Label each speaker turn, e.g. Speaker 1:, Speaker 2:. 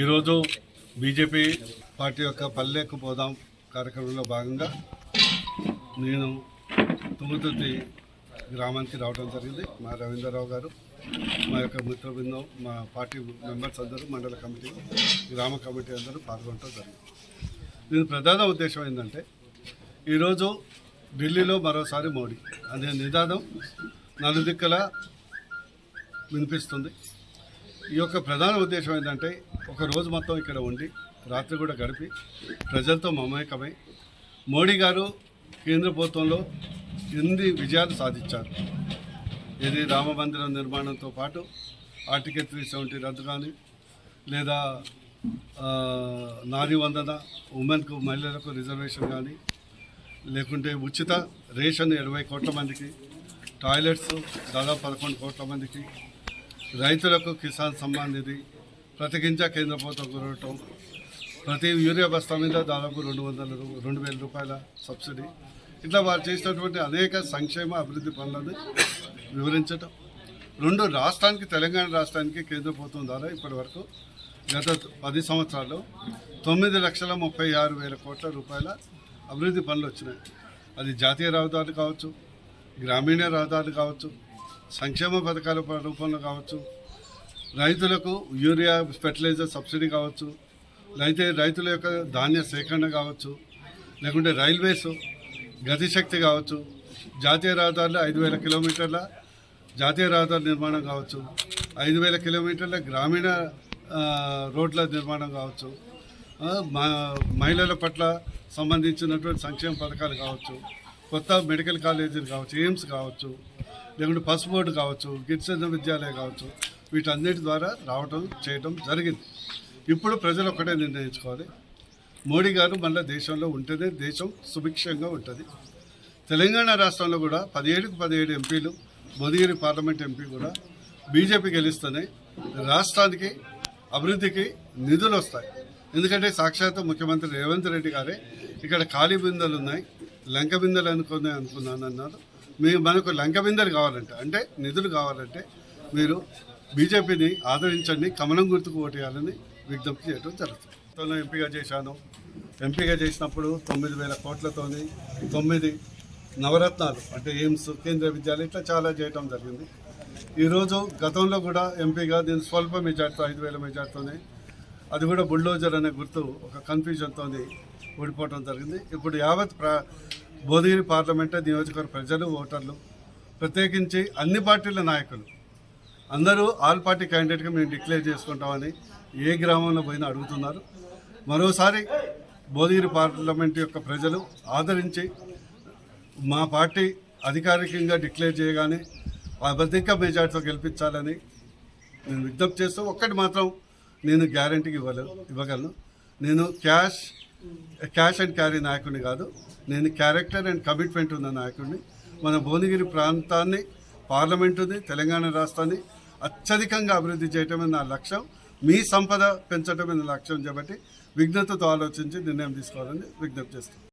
Speaker 1: ఈరోజు BJP party యొక్క పల్లెకు పోదాం కార్యక్రమంలో భాగంగా నేను తుమ్ముతుర్తి గ్రామానికి రావడం జరిగింది. మా రవీంద్రరావు గారు మా యొక్క మిత్ర బృందం మా పార్టీ మెంబర్స్ అందరూ మండల కమిటీ గ్రామ కమిటీ అందరూ పాల్గొనడం జరిగింది. దీని ప్రధాన ఉద్దేశం ఏంటంటే ఈరోజు ఢిల్లీలో మరోసారి మోడీ. అనే నిదానం నలుదిక్కల వినిపిస్తుంది. ఈ యొక్క ప్రధాన ఉద్దేశం ఏంటంటే ఒక రోజు మొత్తం ఇక్కడ ఉండి రాత్రి కూడా గడిపి ప్రజలతో మమేకమై మోడీ గారు కేంద్ర ప్రభుత్వంలో ఎన్ని విజయాలు సాధించారు. ఇది రామ మందిరం నిర్మాణంతో పాటు ఆర్టికల్ త్రీ సెవెంటీ రద్దు కానీ లేదా నారీ వందన ఉమెన్కు మహిళలకు రిజర్వేషన్ కానీ లేకుంటే ఉచిత రేషన్ ఇరవై కోట్ల మందికి టాయిలెట్స్ దాదాపు పదకొండు కోట్ల మందికి రైతులకు కిసాన్ సమ్మాన్ నిధి ప్రతి గింజ కేంద్ర ప్రభుత్వం కురవటం ప్రతి యూరియా బస్తా మీద దాదాపు రెండు వందల రెండు వేల రూపాయల సబ్సిడీ. ఇట్లా వారు చేసినటువంటి అనేక సంక్షేమ అభివృద్ధి పనులను వివరించటం. రెండు రాష్ట్రానికి తెలంగాణ రాష్ట్రానికి కేంద్ర ప్రభుత్వం ద్వారా ఇప్పటి వరకు గత పది సంవత్సరాల్లో తొమ్మిది లక్షల ముప్పై ఆరు వేల కోట్ల రూపాయల అభివృద్ధి పనులు వచ్చినాయి. అది జాతీయ రహదారులు కావచ్చు గ్రామీణ రహదారులు కావచ్చు సంక్షేమ పథకాల రూపంలో కావచ్చు రైతులకు యూరియా ఫెర్టిలైజర్ సబ్సిడీ కావచ్చు అయితే రైతుల యొక్క ధాన్య సేకరణ కావచ్చు లేకుంటే రైల్వేస్ గతిశక్తి కావచ్చు జాతీయ రహదారులు ఐదు వేల కిలోమీటర్ల జాతీయ రహదారి నిర్మాణం కావచ్చు ఐదు వేల కిలోమీటర్ల గ్రామీణ రోడ్ల నిర్మాణం కావచ్చు మహిళల పట్ల సంబంధించినటువంటి సంక్షేమ పథకాలు కావచ్చు కొత్త మెడికల్ కాలేజీలు కావచ్చు ఎయిమ్స్ కావచ్చు లేకుంటే పసుపు బోర్డు కావచ్చు గిరిజన విద్యాలయం కావచ్చు వీటన్నిటి ద్వారా రావటం చేయటం జరిగింది. ఇప్పుడు ప్రజలు ఒకటే నిర్ణయించుకోవాలి. మోడీ గారు మళ్ళీ దేశంలో ఉంటేనే దేశం సుభిక్షంగా ఉంటుంది. తెలంగాణ రాష్ట్రంలో కూడా పదిహేడుకు పదిహేడు ఎంపీలు బొదిగిరి పార్లమెంట్ ఎంపీ కూడా బీజేపీ గెలిస్తేనే రాష్ట్రానికి అభివృద్ధికి నిధులు వస్తాయి. ఎందుకంటే సాక్షాత్ ముఖ్యమంత్రి రేవంత్ రెడ్డి గారే ఇక్కడ ఖాళీ బిందెలు ఉన్నాయి. లంక బిందెలు అనుకునే అనుకున్నాను అన్నారు మీరు మనకు లంక బిందెలు కావాలంటే అంటే నిధులు కావాలంటే మీరు బీజేపీని ఆదరించండి కమలం గుర్తుకు ఓటేయాలని విజ్ఞప్తి చేయడం జరుగుతుంది. తను ఎంపీగా చేశాను. ఎంపీగా చేసినప్పుడు తొమ్మిది వేల కోట్లతోని తొమ్మిది నవరత్నాలు అంటే ఎయిమ్స్ కేంద్ర విద్యాలయం ఇట్లా చాలా చేయటం జరిగింది. ఈరోజు గతంలో కూడా ఎంపీగా దీని స్వల్ప మెజార్టీతో ఐదు వేల మెజార్టీతోనే అది కూడా బుల్డోజర్ అనే గుర్తు ఒక కన్ఫ్యూజన్తో ఓడిపోవడం జరిగింది. ఇప్పుడు యావత్ ప్రా బోధగిరి పార్లమెంటే నియోజకవర్గ ప్రజలు ఓటర్లు ప్రత్యేకించి అన్ని పార్టీల నాయకులు అందరూ ఆల్ పార్టీ క్యాండిడేట్గా మేము డిక్లేర్ చేసుకుంటామని ఏ గ్రామంలో పోయినా అడుగుతున్నారు. మరోసారి బోధగిరి పార్లమెంట్ యొక్క ప్రజలు ఆదరించి మా పార్టీ అధికారికంగా డిక్లేర్ చేయగానే అధిక మెజార్టీతో గెలిపించాలని నేను విజ్ఞప్తి చేస్తూ ఒక్కటి మాత్రం నేను గ్యారంటీకి ఇవ్వలే ఇవ్వగలను. నేను క్యాష్ క్యాష్ అండ్ క్యారీ నాయకుడిని కాదు నేను క్యారెక్టర్ అండ్ కమిట్మెంట్ ఉన్న నాయకుడిని. మన భువనగిరి ప్రాంతాన్ని పార్లమెంటుని తెలంగాణ రాష్ట్రాన్ని అత్యధికంగా అభివృద్ధి చేయటమే నా లక్ష్యం. మీ సంపద పెంచటమే నా లక్ష్యం. కాబట్టి విఘ్నతతో ఆలోచించి నిర్ణయం తీసుకోవాలని విజ్ఞప్తి చేస్తాను